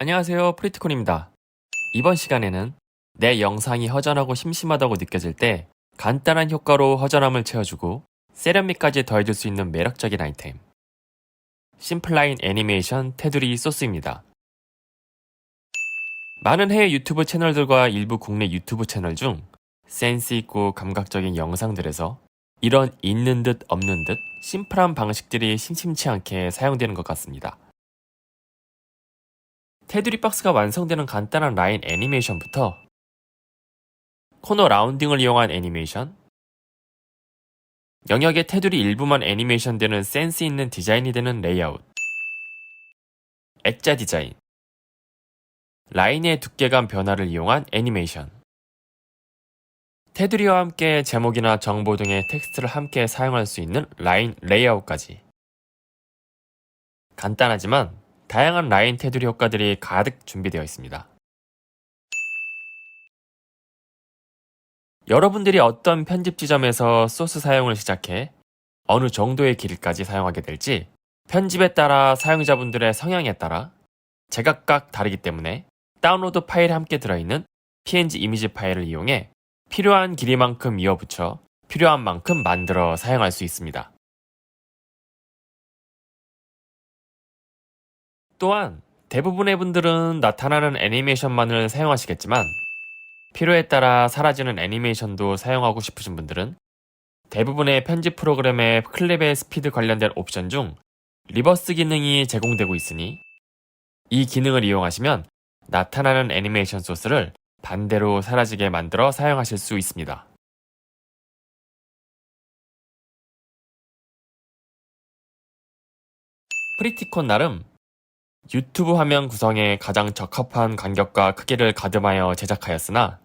안녕하세요. 프리티콘입니다. 이번 시간에는 내 영상이 허전하고 심심하다고 느껴질 때 간단한 효과로 허전함을 채워주고 세련미까지 더해줄 수 있는 매력적인 아이템. 심플라인 애니메이션 테두리 소스입니다. 많은 해외 유튜브 채널들과 일부 국내 유튜브 채널 중 센스 있고 감각적인 영상들에서 이런 있는 듯 없는 듯 심플한 방식들이 심심치 않게 사용되는 것 같습니다. 테두리 박스가 완성되는 간단한 라인 애니메이션부터 코너 라운딩을 이용한 애니메이션, 영역의 테두리 일부만 애니메이션 되는 센스 있는 디자인이 되는 레이아웃, 액자 디자인, 라인의 두께감 변화를 이용한 애니메이션, 테두리와 함께 제목이나 정보 등의 텍스트를 함께 사용할 수 있는 라인 레이아웃까지. 간단하지만 다양한 라인 테두리 효과들이 가득 준비되어 있습니다. 여러분들이 어떤 편집 지점에서 소스 사용을 시작해 어느 정도의 길이까지 사용하게 될지 편집에 따라 사용자분들의 성향에 따라 제각각 다르기 때문에 다운로드 파일에 함께 들어있는 png 이미지 파일을 이용해 필요한 길이만큼 이어붙여 필요한 만큼 만들어 사용할 수 있습니다. 또한 대부분의 분들은 나타나는 애니메이션만을 사용하시겠지만 필요에 따라 사라지는 애니메이션도 사용하고 싶으신 분들은 대부분의 편집 프로그램의 클립의 스피드 관련된 옵션 중 리버스 기능이 제공되고 있으니 이 기능을 이용하시면 나타나는 애니메이션 소스를 반대로 사라지게 만들어 사용하실 수 있습니다. 프리티콘 나름 유튜브 화면 구성에 가장 적합한 간격과 크기를 가늠하여 제작하였으나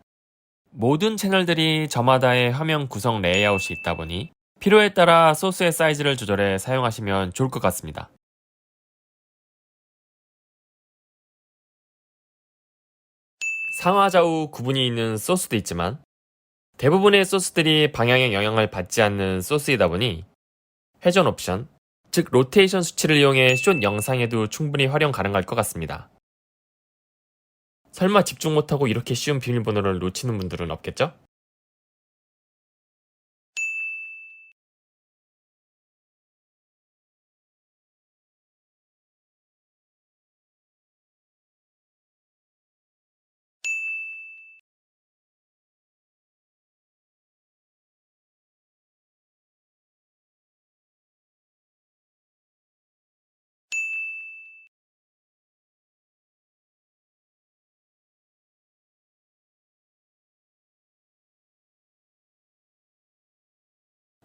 모든 채널들이 저마다의 화면 구성 레이아웃이 있다 보니 필요에 따라 소스의 사이즈를 조절해 사용하시면 좋을 것 같습니다. 상하 좌우 구분이 있는 소스도 있지만 대부분의 소스들이 방향에 영향을 받지 않는 소스이다 보니 회전 옵션, 즉 로테이션 수치를 이용해 숏 영상에도 충분히 활용 가능할 것 같습니다. 설마 집중 못하고 이렇게 쉬운 비밀번호를 놓치는 분들은 없겠죠?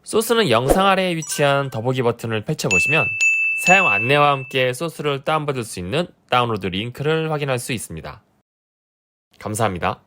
소스는 영상 아래에 위치한 더보기 버튼을 펼쳐보시면 사용 안내와 함께 소스를 다운받을 수 있는 다운로드 링크를 확인할 수 있습니다. 감사합니다.